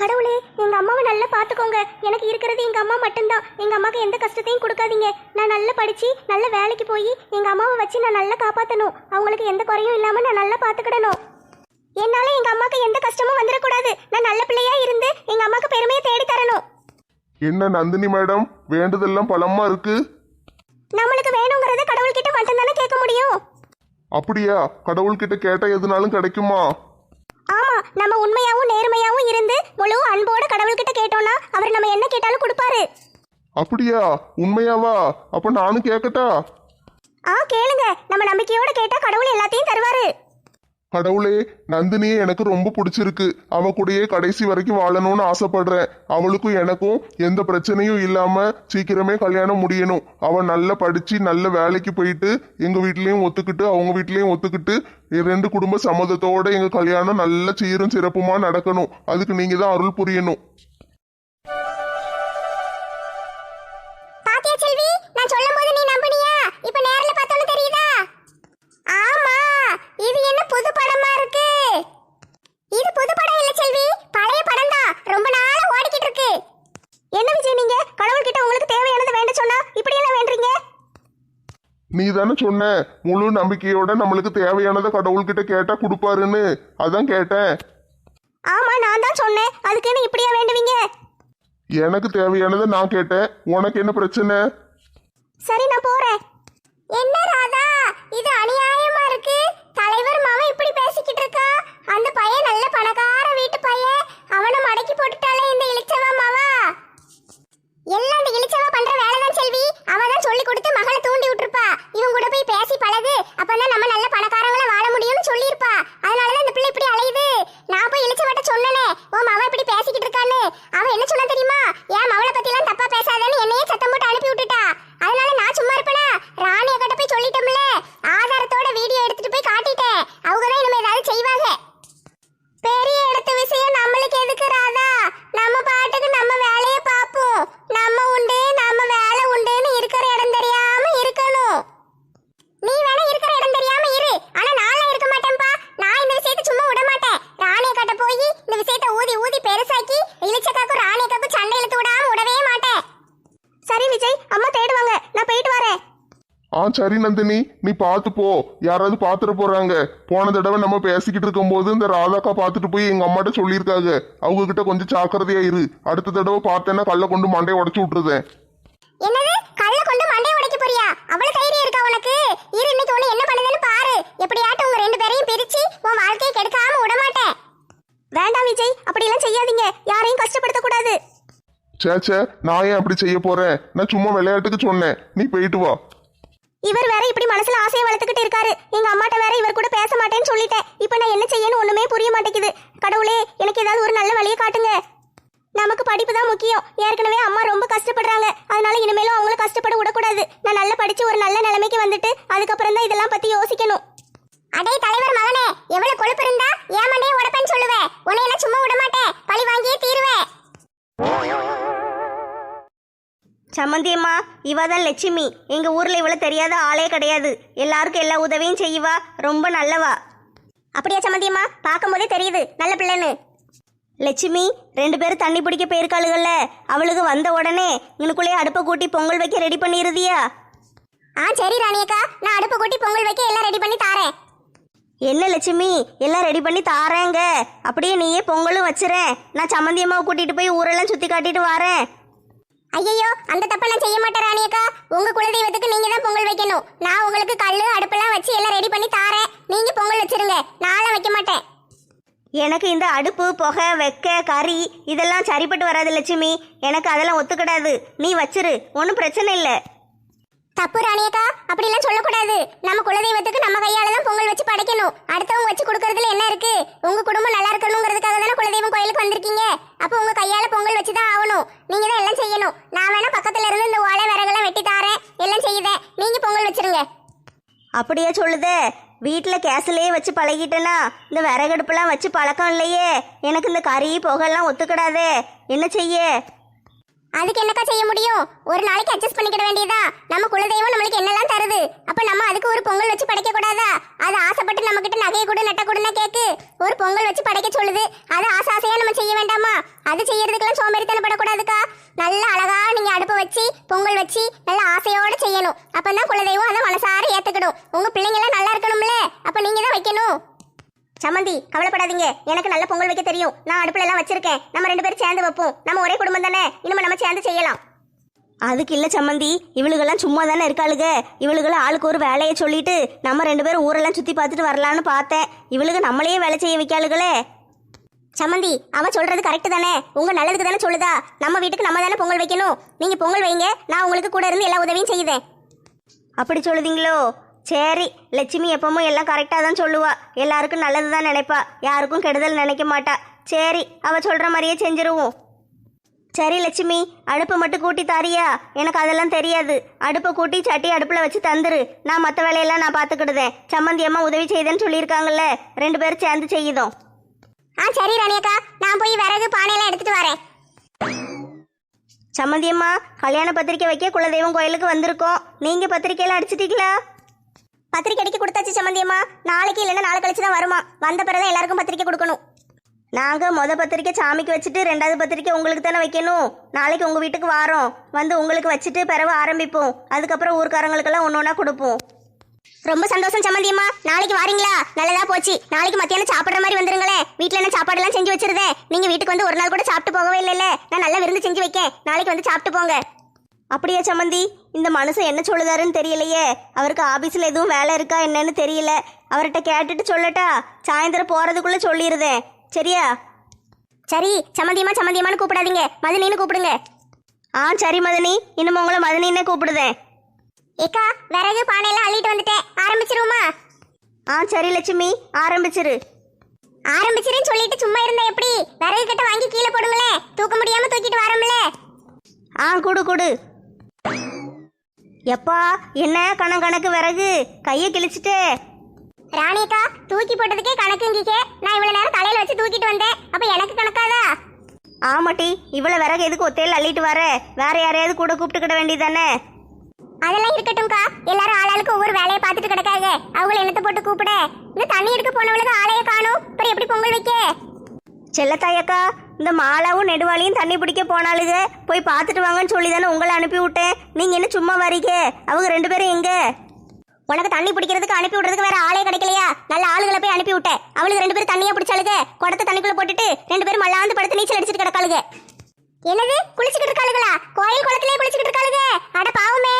கடவுளே எங்க அம்மாவை நல்லா பாத்துக்கோங்க. எனக்கு இருக்கிறது எங்க அம்மா மட்டும்தான். எங்க அம்மாக்கு எந்த கஷ்டத்தையும் கொடுக்காதீங்க. நான் நல்லா படிச்சு நல்ல வேலைக்கு போய் எங்க அம்மாவை வச்சு நான் நல்லா காப்பாத்தணும். அவங்களுக்கு எந்த குறையும் இல்லாம நான் நல்லா பாத்துக்கிடணும். என்னால எங்க அம்மாக்கு எந்த கஷ்டமும் வந்துடக்கூடாது. நான் நல்ல பிள்ளையா இருந்து எங்க அம்மாக்கு பெருமையை தேடி தரணும். என்ன நந்தினி மேடம்? வேண்டுதெல்லாம் பலமா இருக்கு. நம்மளுக்கு வேணுங்கிறத கடவுள்கிட்ட மட்டும்தானே கேட்க முடியும். அப்படியா? கடவுள்கிட்ட கேட்டா எதுனாலும் கிடைக்குமா? நம்ம உண்மையாவும் நேர்மையாவும் இருந்து முழு அன்போட கடவுள்கிட்ட கேட்டோம்னா அவர் நம்ம என்ன கேட்டாலும் கொடுப்பாரு. அப்படியா? உண்மையாவா? அப்ப நானும் கேட்கட்டா ஆ கேளுங்க. நம்ம நம்பிக்கையோட கேட்டா கடவுள் எல்லாத்தையும் தருவாரு. கடவுளே நந்தினியை எனக்கு ரொம்ப பிடிச்சிருக்கு. அவ கூடயே கடைசி வரைக்கும் வாழணும்னு ஆசைப்படுறேன். அவளுக்கும் எனக்கும் எந்த பிரச்சனையும் இல்லாம சீக்கிரமே கல்யாணம் முடியணும். அவ நல்லா படிச்சு நல்ல வேலைக்கு போயிட்டு எங்க வீட்லயும் ஒத்துக்கிட்டு அவங்க வீட்லயும் ஒத்துக்கிட்டு ரெண்டு குடும்ப சம்மதத்தோட எங்க கல்யாணம் நல்ல சீரும் சிறப்புமா நடக்கணும். அதுக்கு நீங்க தான் அருள் புரியணும். நீ தானே சொன்ன. முழு நம்பிக்கையோட நம்மளுக்கு தேவையானதை கடவுள்கிட்ட கேட்டா கொடுப்பாருன்னு. அதான் கேட்டேன். ஆமா நான் தான் சொன்னேன். அதுக்குன்னு இப்படியா வேண்டுவீங்க? எனக்கு தேவையானதை நான் கேட்டேன். உனக்கு என்ன பிரச்சனை? சரி நான் போறேன். என்ன ராதா? இது அநியாயமா இருக்கு. தலைவர் மாமா இப்படி பேசிக்கிட்டு இருக்கா? அந்த பையன் நல்ல பணக்கார வீட்டு பையன். அவனை மடக்கி போட்டுட்டாலே இந்த இளிச்சவா மாவா? எல்லாம் அந்த இளிச்சவா பண்ற வேலை தான் செல்வி. அவ தான் சொல்லி கொடுத்து மகளை தூண்டி விட்டுருப்பா. இவன் கூட போய் பேசி பழகு. அப்பதான் நம்ம நல்ல பணக்காரங்கள வாழ முடியும்னு சொல்லியிருப்பா. அதனாலதான் இந்த பிள்ளை இப்படி அலையுது. நான் போய் இளிச்சவாட்ட சொன்னனே. உன் மவன் இப்படி பேசிக்கிட்டு இருக்கான்னு. அவன் என்ன சொன்னா தெரியுமா? ஏன் மவளை பத்தி எல்லாம் தப்பா பேசாதேன்னு என்னையே சத்தம் போட்டு அனுப்பி விட்டுட்டா அதனால நான் சும்மா இருப்பேனா ராணிய கிட்ட போய் சொல்லிட்டோம்ல ஆதாரத்தோட வீடியோ எடுத்துட்டு போய் காட்டிட்டேன் அவங்க தான் இனிமே ஏதாவது செய்வாங்க பெரிய இடத்து விஷயம் நம்மளுக்கு எதுக்கு ராதா நம்ம பாட்டுக்கு நம்ம வேலையை பார்ப்போம் நம்ம உண்டு நம்ம வேலை உண்டுன்னு இருக்கிற இடம் தெரியாம இருக்கணும் நீ வேணா இருக்கிற இடம் தெரியாம இரு ஆனா நான்லாம் இருக்க மாட்டேன்ப்பா நான் இந்த விஷயத்தை சும்மா விட மாட்டேன் ராணிய கட்ட போய் இந்த விஷயத்தை ஊதி ஊதி பெருசாக்கி இளிச்சக்காக்கும் ராணியக்காக்கும் சண்டை இழுத்து விடாம விடவே மாட்டேன் சரி விஜய் அம்மா தேடுவாங்க நான் போயிட்டு வரேன் ஆ சரி நந்தினி நீ பார்த்து போ. யாராவது பார்த்துட போறாங்க. போன தடவை நம்ம பேசிக்கிட்டு இருக்கும்போது இந்த ராதாக்கா பார்த்துட்டு போய் எங்க அம்மாட்ட சொல்லியிருக்காங்க. அவங்க கிட்ட கொஞ்சம் ஜாக்கிரதையா இரு. அடுத்த தடவை பார்த்தேன்னா கல்ல கொண்டு மண்டையை உடச்சு விட்டுருதேன் என்னது? கல்ல கொண்டு மண்டைய உடைக்க போறியா? அவ்வளவு தைரியம் இருக்கா உனக்கு? இரு இன்னைக்கு உன்னை என்ன பண்ணுதுன்னு பாரு. எப்படியாட்டும் உங்க ரெண்டு பேரையும் பிரிச்சு உன் வாழ்க்கையை கெடுக்காம விட மாட்டேன். வேண்டாம் விஜய் அப்படி எல்லாம் செய்யாதீங்க. யாரையும் கஷ்டப்படுத்த கூடாது சேச்சே நான் ஏன் அப்படி செய்ய போறேன்? நான் சும்மா விளையாட்டுக்கு சொன்னேன். நீ போயிட்டு வா. இவர் வேற இப்படி மனசுல ஆசையை வளர்த்துக்கிட்டு இருக்காரு. எங்க அம்மாட்ட வேற இவர் கூட பேச மாட்டேன்னு சொல்லிட்டேன். இப்போ நான் என்ன செய்யணும் ஒண்ணுமே புரிய மாட்டேங்குது. கடவுளே எனக்கு ஏதாவது ஒரு நல்ல வழியை காட்டுங்க. நமக்கு படிப்பு தான் முக்கியம். ஏற்கனவே அம்மா ரொம்ப கஷ்டப்படுறாங்க. அதனால இனிமேலும் அவங்கள கஷ்டப்பட விடக்கூடாது. நான் நல்லா படிச்சு ஒரு நல்ல நிலைமைக்கு வந்துட்டு அதுக்கப்புறம் தான் இதெல்லாம் பத்தி யோசிக்கணும். அடே தலைவர் மகனே எவ்வளவு கொழுப்பு இருந்தா ஏன் உடப்பேன்னு சொல்லுவேன் உன்னை எல்லாம் சும்மா விட மாட்டேன். பழி வாங்கியே தீருவேன் சம்மந்தியம்மா இவ தான் லட்சுமி. எங்க ஊர்ல இவ்வளவு தெரியாத ஆளே கிடையாது. எல்லாருக்கும் எல்லா உதவியும் செய்வா. ரொம்ப நல்லவா. அப்படியா சம்மந்தியம்மா பார்க்கும்போதே தெரியுது. நல்ல பிள்ளைன்னு. லட்சுமி ரெண்டு பேரும் தண்ணி பிடிக்க போயிருக்காளுகள்ல. அவளுக்கு வந்த உடனே இனுக்குள்ளேயே அடுப்பை கூட்டி பொங்கல் வைக்க ரெடி பண்ணிருதியா? ஆ சரி ராணியக்கா. நான் அடுப்பு கூட்டி பொங்கல் வைக்க எல்லாம் ரெடி பண்ணி தாரேன். என்ன லட்சுமி? எல்லாம் ரெடி பண்ணி தாரேங்க. அப்படியே நீயே பொங்கலும் வச்சுறேன் நான் சம்மந்தியம்மாவை கூட்டிட்டு போய் ஊரெல்லாம் சுத்தி காட்டிட்டு வரேன். ஐயோ அந்த தப்பை நான் செய்ய மாட்டேன் ராணியக்கா. உங்க குலதெய்வத்துக்கு நீங்க தான் பொங்கல் வைக்கணும். நான் உங்களுக்கு கல் அடுப்பெல்லாம் வச்சு எல்லாம் ரெடி பண்ணி தாரேன். நீங்க பொங்கல் வச்சிருங்க. நான்லாம் வைக்க மாட்டேன். எனக்கு இந்த அடுப்பு புகை வெக்க கறி இதெல்லாம் சரிப்பட்டு வராது லட்சுமி. எனக்கு அதெல்லாம் ஒத்துக்கிடாது. நீ வச்சிரு. ஒன்றும் பிரச்சனை இல்லை. தப்பு ராணியக்கா அப்படிலாம் சொல்லக்கூடாது. நம்ம குலதெய்வத்துக்கு நம்ம கையால தான் பொங்கல் வச்சு படைக்கணும். அடுத்தவங்க வச்சு கொடுக்கறதுல என்ன இருக்கு? உங்க குடும்பம் நல்லா இருக்கணுங்கிறதுக்காக தானே குலதெய்வம் கோயிலுக்கு வந்திருக்கீங்க? அப்போ உங்க கையால பொங்கல் வச்சு தான் ஆகணும். நீங்க தான் எல்லாம் செய்யணும். நான் வேணா பக்கத்துல இருந்து இந்த ஓலை விறகெல்லாம் வெட்டி தாரேன். எல்லாம் செய்யுதேன் நீங்க பொங்கல் வச்சிருங்க. அப்படியே சொல்லுதே. வீட்டில் கேஸ்லேயே வச்சு பழகிட்டேனா இந்த விறகடுப்புலாம் வச்சு பழக்கம் இல்லையே. எனக்கு இந்த கறி புகைலாம் ஒத்துக்கிடாதே. என்ன செய்ய? அதுக்கு என்னக்கா செய்ய முடியும்? ஒரு நாளைக்கு அட்ஜஸ்ட் பண்ணிக்கிட வேண்டியதா? நம்ம குலதெய்வம் நம்மளுக்கு என்னெல்லாம் தருது அப்ப நம்ம அதுக்கு ஒரு பொங்கல் வச்சு படைக்க கூடாதா அது ஆசைப்பட்டு நம்ம கிட்ட நகையை கொடு நட்ட கொடுன்னா கேக்கு ஒரு பொங்கல் வச்சு படைக்க சொல்லுது. அது ஆசை ஆசையா நம்ம செய்ய வேண்டாமா? அது செய்யறதுக்கெல்லாம் சோம்பேறித்தனப்படக்கூடாதுக்கா. நல்ல அழகா நீங்க அடுப்பு வச்சு பொங்கல் வச்சு நல்ல ஆசையோட செய்யணும். அப்பதான் குலதெய்வம் அதை மனசார ஏத்துக்கணும் உங்க பிள்ளைங்க எல்லாம் நல்லா இருக்கணும்ல? அப்ப நீங்க தான் வைக்கணும். சம்மந்தி கவலைப்படாதீங்க. எனக்கு நல்ல பொங்கல் வைக்க தெரியும். நான் அடுப்புல எல்லாம் வச்சிருக்கேன். நம்ம ரெண்டு பேரும் சேர்ந்து வைப்போம். நம்ம ஒரே குடும்பம் தானே? இனிமே நம்ம சேர்ந்து செய்யலாம். அதுக்கு இல்லை சம்மந்தி. இவளுகெல்லாம் சும்மா தானே இருக்காளுக. இவளுகளை ஆளுக்கு ஒரு வேலையை சொல்லிட்டு நம்ம ரெண்டு பேரும் ஊரெல்லாம் சுற்றி பார்த்துட்டு வரலான்னு பார்த்தேன். இவளுக்கு நம்மளையே வேலை செய்ய வைக்காளுகளே. சம்மந்தி அவன் சொல்றது கரெக்டு தானே. உங்க நல்லதுக்கு தானே சொல்லுதா. நம்ம வீட்டுக்கு நம்ம தானே பொங்கல் வைக்கணும். நீங்க பொங்கல் வைங்க. நான் உங்களுக்கு கூட இருந்து எல்லா உதவியும் செய்யுதேன் அப்படி சொல்லுதீங்களோ? சரி லட்சுமி எப்பவும் எல்லாம் கரெக்டாக தான் சொல்லுவா. எல்லாருக்கும் நல்லது தான் நினைப்பா. யாருக்கும் கெடுதல் நினைக்க மாட்டா. சரி அவ சொல்ற மாதிரியே செஞ்சிருவோம். சரி லட்சுமி அடுப்பை மட்டும் கூட்டி தாரியா? எனக்கு அதெல்லாம் தெரியாது. அடுப்பை கூட்டி சட்டி அடுப்பில் வச்சு தந்துரு. நான் மற்ற வேலையெல்லாம் நான் பார்த்துக்கிடுதேன். சம்மந்தி அம்மா உதவி செய்தேன்னு சொல்லியிருக்காங்கல்ல. ரெண்டு பேரும் சேர்ந்து செய்யுதோம். ஆ சரி ராணியக்கா. நான் போய் விறகு பானையெல்லாம் எடுத்துட்டு வரேன். சம்மந்தி அம்மா கல்யாண பத்திரிக்கை வைக்க குலதெய்வம் கோயிலுக்கு வந்திருக்கோம். நீங்கள் பத்திரிக்கையெல்லாம் அடிச்சிட்டீங்களா? பத்திரிக்கை அடிக்க கொடுத்தாச்சு சம்மந்தியம்மா நாளைக்கு இல்லைன்னா நாளை கழிச்சு தான் வருமா. வந்த பிறகு எல்லாருக்கும் பத்திரிக்கை கொடுக்கணும். நாங்கள் மொத பத்திரிக்கை சாமிக்கு வச்சுட்டு ரெண்டாவது பத்திரிக்கை உங்களுக்கு தானே வைக்கணும். நாளைக்கு உங்கள் வீட்டுக்கு வாரோம். வந்து உங்களுக்கு வச்சுட்டு பிறகு ஆரம்பிப்போம். அதுக்கப்புறம் ஊர்க்காரங்களுக்கெல்லாம் ஒன்று ஒன்றா கொடுப்போம். ரொம்ப சந்தோஷம் சம்மந்தியம்மா நாளைக்கு வாரீங்களா? நல்லதா போச்சு. நாளைக்கு மத்தியானம் சாப்பிடுற மாதிரி வந்துருங்களே. வீட்ல என்ன சாப்பாடு எல்லாம் செஞ்சு வச்சிருந்தேன் நீங்க வீட்டுக்கு வந்து ஒரு நாள் கூட சாப்பிட்டு போகவே இல்லைல்ல. நான் நல்ல விருந்து செஞ்சு வைக்கேன். நாளைக்கு வந்து சாப்பிட்டு போங்க. அப்படியா சம்மந்தி? இந்த மனுஷன் என்ன சொல்லுதாருன்னு தெரியலையே. அவருக்கு ஆபீஸ்ல எதுவும் வேலை இருக்கா என்னன்னு தெரியல. அவர்கிட்ட கேட்டுட்டு சொல்லட்டா. சாயந்தரம் போறதுக்குள்ள சொல்லிடுதேன் சரியா? சரி சமந்தியமா சமந்தியமானு கூப்பிடாதீங்க. மதுனின்னு கூப்பிடுங்க. ஆ சரி மதனி. இன்னும் உங்களை மதனின்னே கூப்பிடுதேன். ஏக்கா விறகு பானையெல்லாம் அள்ளிட்டு வந்துட்டேன். ஆரம்பிச்சிருவோமா? ஆ சரி லட்சுமி. ஆரம்பிச்சிரு. ஆரம்பிச்சிருன்னு சொல்லிட்டு சும்மா இருந்தா எப்படி? விறகு கிட்ட வாங்கி கீழே போடுங்களே. தூக்க முடியாம தூக்கிட்டு வரோம்ல. ஆ குடு கொடு. எப்பா என்ன கணக்கணக்கு விறகு? கையை கிழிச்சிட்டே. ராணியக்கா தூக்கி போட்டதுக்கே கணக்குங்கிக்கே நான் இவ்வளவு நேரம் தலையில வச்சு தூக்கிட்டு வந்தேன். அப்ப எனக்கு கணக்காதா? ஆமாட்டி இவ்வளவு விறகு எதுக்கு ஒத்தையில் அள்ளிட்டு வர? வேற யாரையாவது கூட கூப்பிட்டுக்கிட வேண்டியதானே அதெல்லாம் இருக்கட்டும்க்கா. எல்லாரும் ஆளாளுக்கு ஒவ்வொரு வேலையை பார்த்துட்டு கிடக்காங்க அவங்கள என்னத்தை போட்டு கூப்பிட? இந்த தண்ணி எடுக்க போனவளுக்கு ஆளைய காணும். அப்புறம் எப்படி பொங்கல் வைக்க? செல்லத்தாயக்கா இந்த மாலாவும் நெடுவாளியும் தண்ணி பிடிக்க போனாளுங்க போய் பார்த்துட்டு வாங்கன்னு சொல்லி தானே உங்களை அனுப்பி விட்டேன் நீங்க என்ன சும்மா வரீங்க? அவங்க ரெண்டு பேரும் எங்க? உனக்கு தண்ணி பிடிக்கிறதுக்கு அனுப்பி விடுறதுக்கு வேற ஆளே கிடைக்கலையா? நல்ல ஆளுகளை போய் அனுப்பி விட்டேன். அவளுக்கு ரெண்டு பேரும் தண்ணியா பிடிச்சாளுங்க குடத்தை தண்ணிக்குள்ள போட்டுட்டு ரெண்டு பேரும் மல்லாந்து படுத்து நீச்சல் அடிச்சிட்டு கிடக்காளுங்க என்னது? குளிச்சுக்கிட்டு இருக்காளுங்களா கோயில் குளத்திலே குளிச்சுக்கிட்டு இருக்காளுங்க அட பாவமே.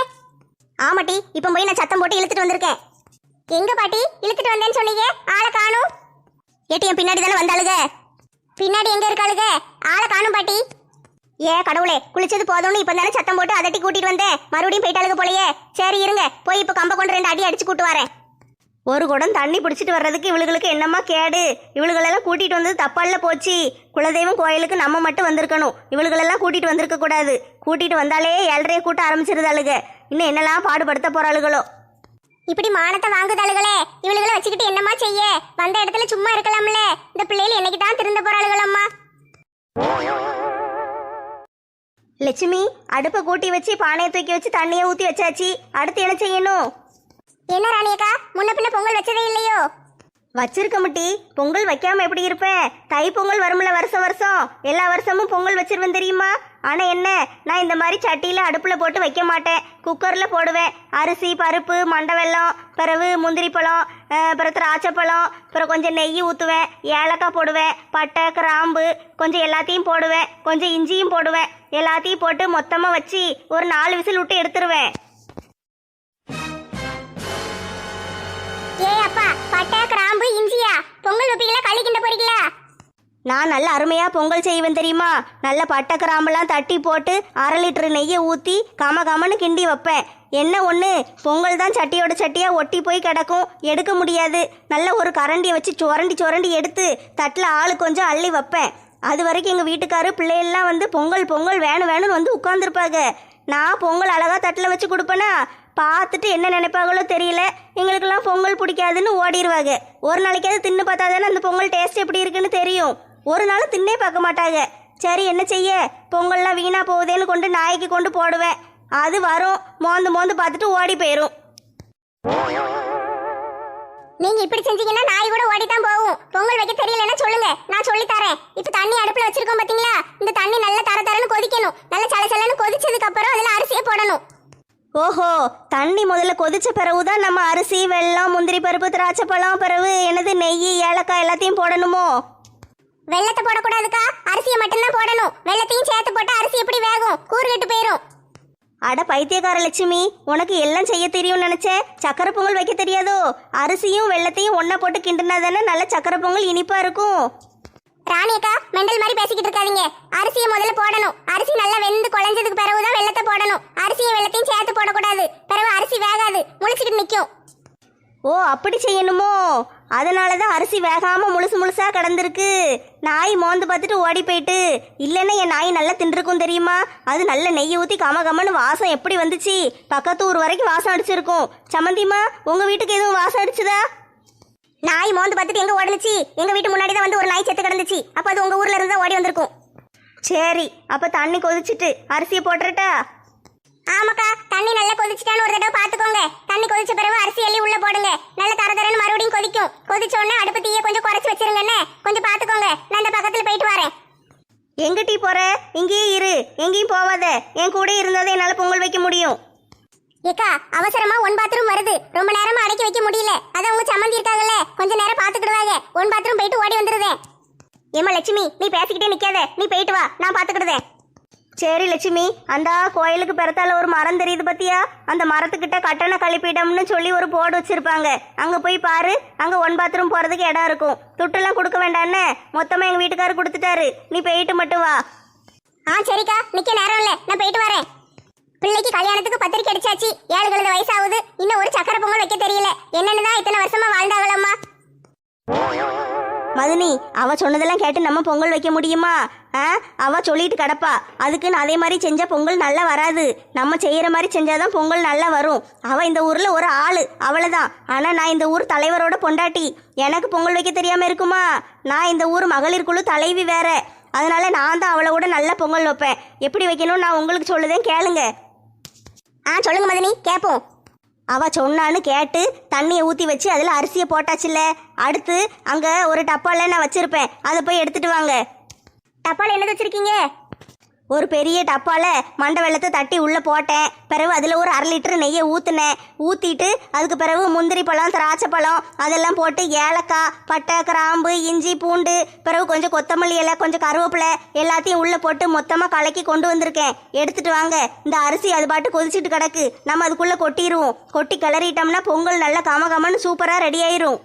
ஆமாட்டி இப்ப போய் நான் சத்தம் போட்டு இழுத்துட்டு வந்திருக்கேன். எங்க பாட்டி? இழுத்துட்டு வந்தேன்னு சொன்னீங்க. ஆளை காணும். ஏட்டி என் பின்னாடி தானே வந்தாளுங்க பின்னாடி எங்க இருக்காளுங்க ஆளை காணும் பாட்டி. ஏ கடவுளே குளிச்சது போதும்னு இப்ப தானே சத்தம் போட்டு அதட்டி கூட்டிட்டு வந்தேன் மறுபடியும் போயிட்டாளுங்க போலயே. சரி இருங்க. போய் இப்ப கம்ப கொண்டு ரெண்டு அடி அடிச்சு கூட்டு வரேன். ஒரு குடம் தண்ணி பிடிச்சிட்டு வர்றதுக்கு இவளுகளுக்கு என்னம்மா கேடு? இவளுகளெல்லாம் கூட்டிட்டு வந்தது தப்பால போச்சு. குலதெய்வம் கோயிலுக்கு நம்ம மட்டும் வந்திருக்கணும். இவளுகளெல்லாம் கூட்டிட்டு வந்திருக்க கூடாது. கூட்டிட்டு வந்தாலே ஏழரைய கூட்ட ஆரம்பிச்சிருந்தாளுங்க இன்னும் என்னெல்லாம் பாடுபடுத்த போறாளுகளோ? இப்படி மானத்தை வாங்குதாளுகளே இவளுகளை வச்சுக்கிட்டு என்னம்மா செய்ய? வந்த இடத்துல சும்மா இருக்கலாம்ல. இந்த பிள்ளைகள் என்னைக்கு தான் திருந்த போறாளுகளம்மா? லட்சுமி அடுப்பை கூட்டி வச்சு பானையை தூக்கி வச்சு தண்ணியை ஊற்றி வச்சாச்சு. அடுத்து என்ன செய்யணும்? என்ன ராணியக்கா முன்ன பின்ன பொங்கல் வச்சதே இல்லையோ? வச்சிருக்க முட்டி பொங்கல் வைக்காம எப்படி இருப்பேன் தை பொங்கல் வரும்ல வருஷம் வருஷம். எல்லா வருஷமும் பொங்கல் வச்சிருவேன் தெரியுமா? ஆனா என்ன நான் இந்த மாதிரி சட்டியில அடுப்புல போட்டு வைக்க மாட்டேன். குக்கர்ல போடுவேன். அரிசி பருப்பு மண்டை வெல்லம் பிறகு முந்திரி பழம் அஹ், அப்புறம் திராட்சை பழம் அப்புறம் கொஞ்சம் நெய் ஊற்றுவேன் ஏலக்காய் போடுவேன். பட்டை கிராம்பு கொஞ்சம் எல்லாத்தையும் போடுவேன். கொஞ்சம் இஞ்சியும் போடுவேன். எல்லாத்தையும் போட்டு மொத்தமாக வச்சு ஒரு நாலு விசில் விட்டு எடுத்துருவேன். ஏ அப்பா பட்டை கிராம்பு இஞ்சியா? பொங்கல் வைப்பீங்களா களி கிண்ட போறீங்களா? நான் நல்ல அருமையாக பொங்கல் செய்வேன் தெரியுமா? நல்ல பட்டை கிராம்பெல்லாம் தட்டி போட்டு அரை லிட்டர் நெய்யை ஊற்றி கம கமன்னு கிண்டி வைப்பேன். என்ன ஒன்று பொங்கல் தான் சட்டியோட சட்டியாக ஒட்டி போய் கிடக்கும். எடுக்க முடியாது. நல்ல ஒரு கரண்டியை வச்சு சுரண்டி சுரண்டி எடுத்து தட்டில் ஆளு கொஞ்சம் அள்ளி வைப்பேன். அது வரைக்கும் எங்கள் வீட்டுக்காரு பிள்ளையெல்லாம் வந்து பொங்கல் பொங்கல் வேணும் வேணும்னு வந்து உட்காந்துருப்பாங்க நான் பொங்கல் அழகாக தட்டில் வச்சு கொடுப்பேனா? பார்த்துட்டு என்ன நினைப்பாங்களோ தெரியல. எங்களுக்கெல்லாம் பொங்கல் பிடிக்காதுன்னு ஓடிடுவாங்க ஒரு நாளைக்காவது தின்னு பார்த்தா தானே அந்த பொங்கல் டேஸ்ட் எப்படி இருக்குன்னு தெரியும். ஒரு நாள் தின்னே பார்க்க மாட்டாங்க. சரி என்ன செய்ய? பொங்கல்லாம் வீணாக போகுதேன்னு கொண்டு நாய்க்கு கொண்டு போடுவேன். அது வரும். மோந்து மோந்து பார்த்துட்டு ஓடி போயிடும் நீங்க இப்படி செஞ்சீங்கன்னா நாய் கூட ஓடி தான் போகும். பொங்கல் வைக்க தெரியலன்னா சொல்லுங்க. நான் சொல்லி தரேன். இப்ப தண்ணி அடுப்புல வச்சிருக்கோம் பாத்தீங்களா? இந்த தண்ணி நல்லா தர தரன்னு கொதிக்கணும். நல்லா சல சலன்னு கொதிச்சதுக்கு அப்புறம் அதுல அரிசியை போடணும். ஓஹோ தண்ணி முதல்ல கொதிச்ச பிறகுதான் நம்ம அரிசி வெல்லம் முந்திரி பருப்பு திராட்சை பழம் பிறகு என்னது நெய் ஏலக்காய் எல்லாத்தையும் போடணுமோ? வெள்ளத்தை போடக்கூடாதுக்கா. அரிசியை மட்டும்தான் போடணும். வெள்ளத்தையும் சேர்த்து போட்டு அரிசி எப்படி வேகும்? கூறு கெட்டு போயிரும். அட பைத்தியக்கார லட்சுமி உனக்கு எல்லாம் செய்ய தெரியும்னு நினைச்சேன் சக்கரை பொங்கல் வைக்க தெரியாதோ? அரிசியும் வெள்ளத்தையும் ஒன்றா போட்டு கிண்டுனா தானே நல்ல சக்கரை பொங்கல் இனிப்பா இருக்கும். ராணி அக்கா மெண்டல் மாதிரி பேசிக்கிட்டு இருக்காதீங்க. அரிசியை முதல்ல போடணும். அரிசி நல்லா வெந்து குழஞ்சதுக்கு பிறகுதான் வெள்ளத்தை போடணும். அரிசியும் வெள்ளத்தையும் சேர்த்து போடக்கூடாது. பிறகு அரிசி வேகாது. முழிச்சிட்டு நிற்கும் ஓ அப்படி செய்யணுமோ? அதனால தான் அரிசி வேகாமல் முழுசு முழுசாக கிடந்திருக்கு. நாய் மோந்து பார்த்துட்டு ஓடி போயிட்டு இல்லைன்னா என் நாய் நல்லா தின்றுருக்கும் தெரியுமா? அது நல்ல நெய் ஊற்றி கம கமன்னு வாசம் எப்படி வந்துச்சு? பக்கத்து ஊர் வரைக்கும் வாசம் அடிச்சிருக்கும். சமந்திமா உங்கள் வீட்டுக்கு எதுவும் வாசம் அடிச்சுதா? நாய் மோந்து பார்த்துட்டு எங்கே ஓடுனுச்சு எங்கள் வீட்டு முன்னாடி தான் வந்து ஒரு நாய் செத்து கிடந்துச்சு. அப்போ அது உங்கள் ஊரில் இருந்து தான் ஓடி வந்திருக்கும். சரி அப்போ தண்ணி கொதிச்சிட்டு அரிசியை போட்டுறட்டா? ஆமாக்கா தண்ணி நல்லா கொதிச்சுட்டான்னு ஒரு தடவை பாத்துக்கோங்க தண்ணி கொதிச்ச பிறகு அரிசி எள்ளி உள்ள போடுங்க. நல்ல தர தரன்னு மறுபடியும் கொதிக்கும். கொதிச்ச உடனே அடுப்பு தீய கொஞ்சம் குறைச்சு வச்சிருங்கண்ணே கொஞ்சம் பாத்துக்கோங்க நான் இந்த பக்கத்துல போயிட்டு வரேன். எங்க டீ போற? இங்கேயே இரு. எங்கேயும் போவாத. என் கூட இருந்தாதான் என்னால பொங்கல் வைக்க முடியும். ஏக்கா அவசரமா ஒன் பாத்ரூம் வருது. ரொம்ப நேரமா அடக்கி வைக்க முடியல. அதான் உங்க சம்மந்தி இருக்காங்கல்ல. கொஞ்ச நேரம் பாத்துக்கிடுவாங்க ஒன் பாத்ரூம் போயிட்டு ஓடி வந்துருதேன். ஏமா லட்சுமி நீ பேசிக்கிட்டே நிக்காத. நீ போயிட்டு வா. நான் பாத்துக்கிடுதேன் சரி லட்சுமி. அந்த கோயிலுக்கு பிறத்தால ஒரு மரம் தெரியுது பத்தியா? அந்த மரத்துக்கிட்ட கட்டண கழிப்பிடம்னு சொல்லி ஒரு போர்டு வச்சிருப்பாங்க. அங்க போய் பாரு. அங்க ஒன் பாத்ரூம் போறதுக்கு இடம் இருக்கும். துட்டெல்லாம் கொடுக்க வேண்டான்னு மொத்தமா எங்க வீட்டுக்காரர் கொடுத்துட்டாரு. நீ போயிட்டு மட்டும் வா. ஆ சரிக்கா. நிக்க நேரம் இல்ல. நான் போயிட்டு வரேன். பிள்ளைக்கு கல்யாணத்துக்கு பத்திரிக்கை அடிச்சாச்சு. ஏழு கழுத வயசாகுது. இன்னும் ஒரு சக்கரை பொங்கல் வைக்க தெரியல. என்னன்னு தான் இத்தனை வருஷமா வாழ்ந்தாங்களம்மா மதுனி அவ சொன்னதெல்லாம் கேட்டு நம்ம பொங்கல் வைக்க முடியுமா? ஆ அவ சொல்லிட்டு கிடப்பா. அதுக்குன்னு அதே மாதிரி செஞ்சால் பொங்கல் நல்லா வராது. நம்ம செய்கிற மாதிரி செஞ்சாதான் பொங்கல் நல்லா வரும். அவ இந்த ஊரில் ஒரு ஆள். அவ்வளோதான் ஆனால் நான் இந்த ஊர் தலைவரோட பொண்டாட்டி. எனக்கு பொங்கல் வைக்க தெரியாமல் இருக்குமா? நான் இந்த ஊர் மகளிர் குழு தலைவி வேற. அதனால நான் தான் அவளை கூட நல்லா பொங்கல் வைப்பேன். எப்படி வைக்கணும்னு நான் உங்களுக்கு சொல்லுதேன் கேளுங்க. ஆ சொல்லுங்க மதனி கேட்போம் அவ சொன்னான்னு கேட்டு தண்ணியை ஊற்றி வச்சு அதில் அரிசியை போட்டாச்சுல்ல. அடுத்து அங்கே ஒரு டப்பாவில் நான் வச்சுருப்பேன். அதை போய் எடுத்துட்டு வாங்க. டப்பால என்னது வச்சிருக்கீங்க? ஒரு பெரிய டப்பால மண்டை வெள்ளத்தை தட்டி உள்ளே போட்டேன். பிறகு அதில் ஒரு அரை லிட்டர் நெய்யை ஊற்றுனேன் ஊற்றிட்டு அதுக்கு பிறகு முந்திரி பழம் திராட்சை பழம் அதெல்லாம் போட்டு ஏலக்காய் பட்டை கிராம்பு இஞ்சி பூண்டு பிறகு கொஞ்சம் கொத்தமல்லி இலை கொஞ்சம் கருவேப்பிலை எல்லாத்தையும் உள்ளே போட்டு மொத்தமாக கலக்கி கொண்டு வந்திருக்கேன். எடுத்துட்டு வாங்க. இந்த அரிசி அது பாட்டு கொதிச்சிட்டு கிடக்கு. நம்ம அதுக்குள்ளே கொட்டிடுவோம் கொட்டி கிளறிட்டோம்னா பொங்கல் நல்லா கம கமன்னு சூப்பராக ரெடி ஆயிரும்.